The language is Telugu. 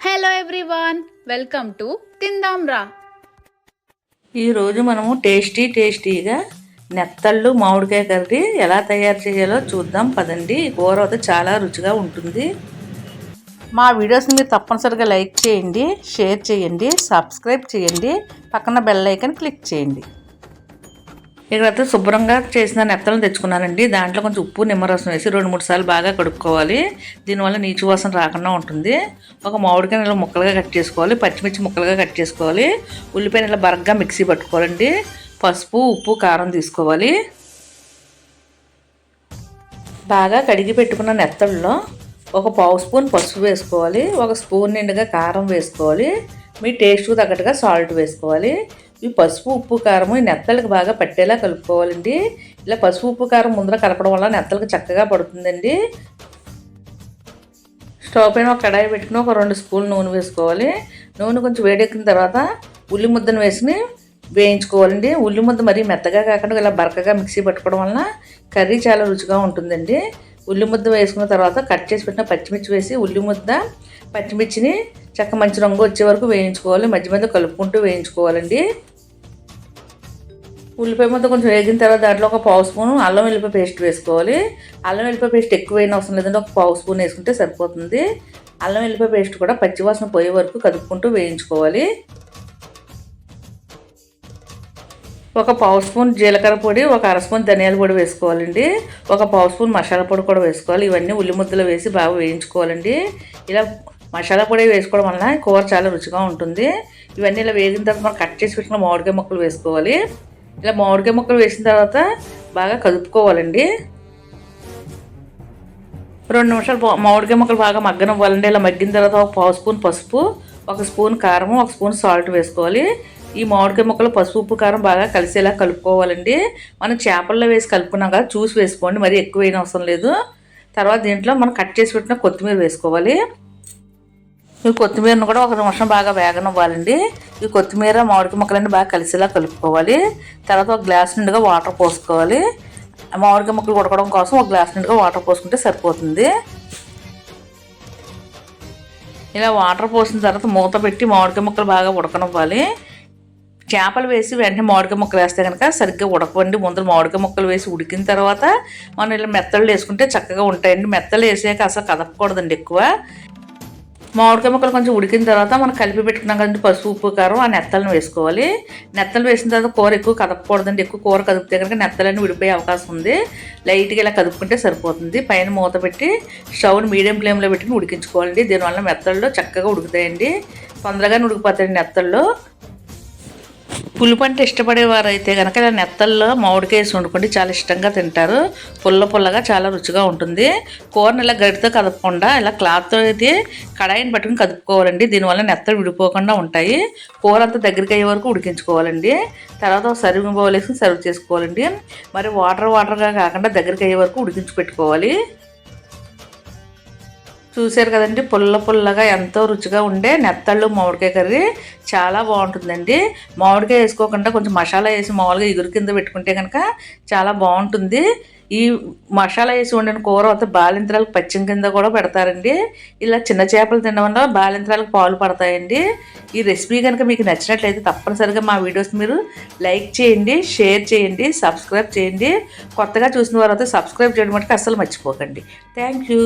హలో ఎవ్రీవన్ వెల్కమ్ టు తిందాం రా ఈరోజు మనము టేస్టీ టేస్టీగా నెత్తళ్ళు మామిడికాయ కర్రీ ఎలా తయారు చేయాలో చూద్దాం. పదండి. ఈ కూర అయితే చాలా రుచిగా ఉంటుంది. మా వీడియోస్ని మీరు తప్పనిసరిగా లైక్ చేయండి షేర్ చేయండి సబ్స్క్రైబ్ చేయండి పక్కన బెల్ ఐకన్ క్లిక్ చేయండి. ఇక్కడైతే శుభ్రంగా చేసిన నెత్తలను తెచ్చుకున్నానండి. దాంట్లో కొంచెం ఉప్పు నిమ్మరసం వేసి రెండు మూడు సార్లు బాగా కడుక్కోవాలి. దీనివల్ల నీచు వాసన రాకుండా ఉంటుంది. ఒక మామిడికాయ ఇలా ముక్కలుగా కట్ చేసుకోవాలి. పచ్చిమిర్చి ముక్కలుగా కట్ చేసుకోవాలి. ఉల్లిపాయ ఇలా బరగ్గా మిక్సీ పట్టుకోవాలండి. పసుపు ఉప్పు కారం తీసుకోవాలి. బాగా కడిగి పెట్టుకున్న నెత్తల్లో ఒక పావు స్పూన్ పసుపు వేసుకోవాలి. ఒక స్పూన్ నిండుగా కారం వేసుకోవాలి. మీ టేస్ట్కు తగ్గట్టుగా సాల్ట్ వేసుకోవాలి. ఈ పసుపు ఉప్పు కారం నెత్తలకు బాగా పట్టేలా కలుపుకోవాలండి. ఇలా పసుపు ఉప్పు కారం ముందర కలపడం వల్ల నెత్తలకు చక్కగా పడుతుందండి. స్టవ్ పైన ఒక కడాయి పెట్టుకుని ఒక రెండు స్పూన్లు నూనె వేసుకోవాలి. నూనె కొంచెం వేడెక్కిన తర్వాత ఉల్లి ముద్దను వేసుకుని వేయించుకోవాలండి. ఉల్లి ముద్ద మరీ మెత్తగా కాకుండా ఇలా బరకగా మిక్సీ పట్టుకోవడం వలన కర్రీ చాలా రుచిగా ఉంటుందండి. ఉల్లి ముద్ద వేసుకున్న తర్వాత కట్ చేసి పెట్టిన పచ్చిమిర్చి వేసి ఉల్లి ముద్ద పచ్చిమిర్చిని చక్క మంచి రంగు వచ్చే వరకు వేయించుకోవాలి. మధ్య మధ్య కలుపుకుంటూ వేయించుకోవాలండి. ఉల్లిపాయ ముద్ద కొంచెం వేగిన తర్వాత దాంట్లో ఒక పావు స్పూన్ అల్లం వెల్లిపాయ పేస్ట్ వేసుకోవాలి. అల్లం వెల్లిపాయ పేస్ట్ ఎక్కువ అయిన అవసరం లేదంటే ఒక పావు స్పూన్ వేసుకుంటే సరిపోతుంది. అల్లం వెల్లిపాయ పేస్ట్ కూడా పచ్చివాసన పోయే వరకు కదుపుకుంటూ వేయించుకోవాలి. ఒక పావు స్పూన్ జీలకర్ర పొడి ఒక అర స్పూన్ ధనియాల పొడి వేసుకోవాలండి. ఒక పావు స్పూన్ మసాలా పొడి కూడా వేసుకోవాలి. ఇవన్నీ ఉల్లి ముద్దలు వేసి బాగా వేయించుకోవాలండి. ఇలా మసాలా పొడి వేసుకోవడం వల్ల కూర చాలా రుచిగా ఉంటుంది. ఇవన్నీ ఇలా వేగిన తర్వాత మనం కట్ చేసి పెట్టిన మామిడికాయ ముక్కలు వేసుకోవాలి. ఇలా మామిడికాయ ముక్కలు వేసిన తర్వాత బాగా కదుపుకోవాలండి. రెండు నిమిషాలు మామిడికాయ ముక్కలు బాగా మగ్గనివ్వాలండి. ఇలా మగ్గిన తర్వాత ఒక పావు స్పూన్ పసుపు ఒక స్పూన్ కారం ఒక స్పూన్ సాల్ట్ వేసుకోవాలి. ఈ మామిడికాయ ముక్కలు పసుపు ఉప్పు కారం బాగా కలిసేలా కలుపుకోవాలండి. మనం చేపల్లో వేసి కలుపుకున్నాం కదా చూసి వేసుకోండి. మరి ఎక్కువ వేయని అవసరం లేదు. తర్వాత దీంట్లో మనం కట్ చేసి పెట్టిన కొత్తిమీర వేసుకోవాలి. ఈ కొత్తిమీరను కూడా ఒక నిమిషం బాగా వేగనివ్వాలండి. ఈ కొత్తిమీర మామిడికి ముక్కలన్నీ బాగా కలిసేలా కలుపుకోవాలి. తర్వాత ఒక గ్లాస్ నిండుగా వాటర్ పోసుకోవాలి. మామిడికి ముక్కలు ఉడకడం కోసం ఒక గ్లాస్ నిండుగా వాటర్ పోసుకుంటే సరిపోతుంది. ఇలా వాటర్ పోసిన తర్వాత మూత పెట్టి మామిడికాయ ముక్కలు బాగా ఉడకనివ్వాలి. చేపలు వేసి వెంటనే మామిడికాయ ముక్కలు వేస్తే కనుక సరిగ్గా ఉడకవండి. ముందు మామిడికాయ ముక్కలు వేసి ఉడికిన తర్వాత మనం ఇలా మెత్తలు వేసుకుంటే చక్కగా ఉంటాయండి. మెత్తలు వేసాక అసలు కదపకూడదండి ఎక్కువ. మామిడికాయ ముక్కలు కొంచెం ఉడికిన తర్వాత మనం కలిపి పెట్టుకున్నాం కదండి పసుపు ఉప్పు కారం ఆ నెత్తలను వేసుకోవాలి. నెత్తలు వేసిన తర్వాత కూర ఎక్కువ కదపకూడదండి ఎక్కువ కూర కదిపితే కనుక నెత్తలన్నీ విడిపోయే అవకాశం ఉంది. లైట్గా ఇలా కదుపుకుంటే సరిపోతుంది. పైన మూత పెట్టి స్టవ్ని మీడియం ఫ్లేమ్లో పెట్టుకుని ఉడికించుకోవాలండి. దీనివల్ల మెత్తల్లో చక్కగా ఉడుకుతాయండి. తొందరగానే ఉడికిపోతాయండి నెత్తల్లో పులుపు అంటే ఇష్టపడేవారు అయితే కనుక ఇలా నెత్తల్లో మామిడికాయ వేసి చాలా ఇష్టంగా తింటారు. పుల్ల పుల్లగా చాలా రుచిగా ఉంటుంది. కూరని ఇలా గడితో కదపకుండా ఇలా క్లాత్తో అయితే కడాయిని పట్టుకుని కదుపుకోవాలండి. దీనివల్ల నెత్తలు విడిపోకుండా ఉంటాయి. కూర అంతా దగ్గరికి అయ్యే వరకు ఉడికించుకోవాలండి. తర్వాత సర్వింగ్ బౌల్ వేసి సర్వ్ చేసుకోవాలండి. మరి వాటర్ వాటర్గా కాకుండా దగ్గరికి అయ్యే వరకు ఉడికించి పెట్టుకోవాలి. చూశారు కదండి పుల్ల పుల్లగా ఎంతో రుచిగా ఉండే నెత్తళ్ళు మామిడికాయ కర్రీ. చాలా బాగుంటుందండి. మామిడికాయ వేసుకోకుండా కొంచెం మసాలా వేసి మామూలుగా ఎగురు కింద పెట్టుకుంటే కనుక చాలా బాగుంటుంది. ఈ మసాలా వేసి వండిన కూర అయితే బాలింత్రాలకు పచ్చిం కింద కూడా పెడతారండి. ఇలా చిన్న చేపలు తినడం వల్ల బాలింత్రాలకు పాలు పడతాయండి. ఈ రెసిపీ కనుక మీకు నచ్చినట్లయితే తప్పనిసరిగా మా వీడియోస్ మీరు లైక్ చేయండి షేర్ చేయండి సబ్స్క్రైబ్ చేయండి. కొత్తగా చూసిన తర్వాత సబ్స్క్రైబ్ చేయడం మటుకు అస్సలు మర్చిపోకండి. Thank you.